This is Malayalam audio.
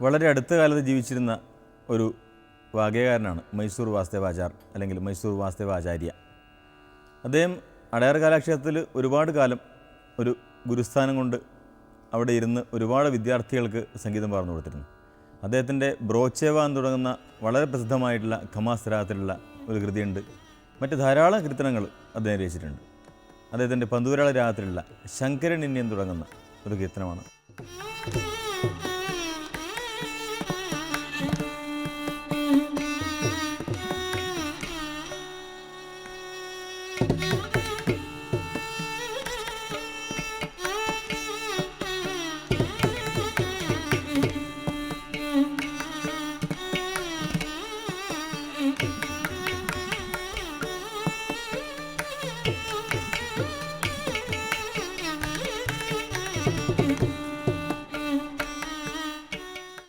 വളരെ അടുത്ത കാലത്ത് ജീവിച്ചിരുന്ന ഒരു വാഗ്യകാരനാണ് മൈസൂർ വാസ്തവാചാർ അല്ലെങ്കിൽ മൈസൂർ വാസ്തവാചാര്യ. അദ്ദേഹം അടയാർ കലാക്ഷേത്രത്തിൽ ഒരുപാട് കാലം ഒരു ഗുരുസ്ഥാനം കൊണ്ട് അവിടെ ഇരുന്ന് ഒരുപാട് വിദ്യാർത്ഥികൾക്ക് സംഗീതം പറഞ്ഞു കൊടുത്തിരുന്നു. അദ്ദേഹത്തിന്റെ ബ്രോച്ചേവ എന്ന് തുടങ്ങുന്ന വളരെ പ്രസിദ്ധമായിട്ടുള്ള ഖമാസ്തരാത്തിലുള്ള ഒരു കൃതിയുണ്ട്. മറ്റ് ധാരാളം കീർത്തനങ്ങൾ അദ്ദേഹം രചിച്ചിട്ടുണ്ട്. അദ്ദേഹത്തിന്റെ പന്തൂരാള രാഗത്തിലുള്ള ശങ്കരനിന്യം തുടങ്ങുന്ന ഒരു കീർത്തനമാണ്.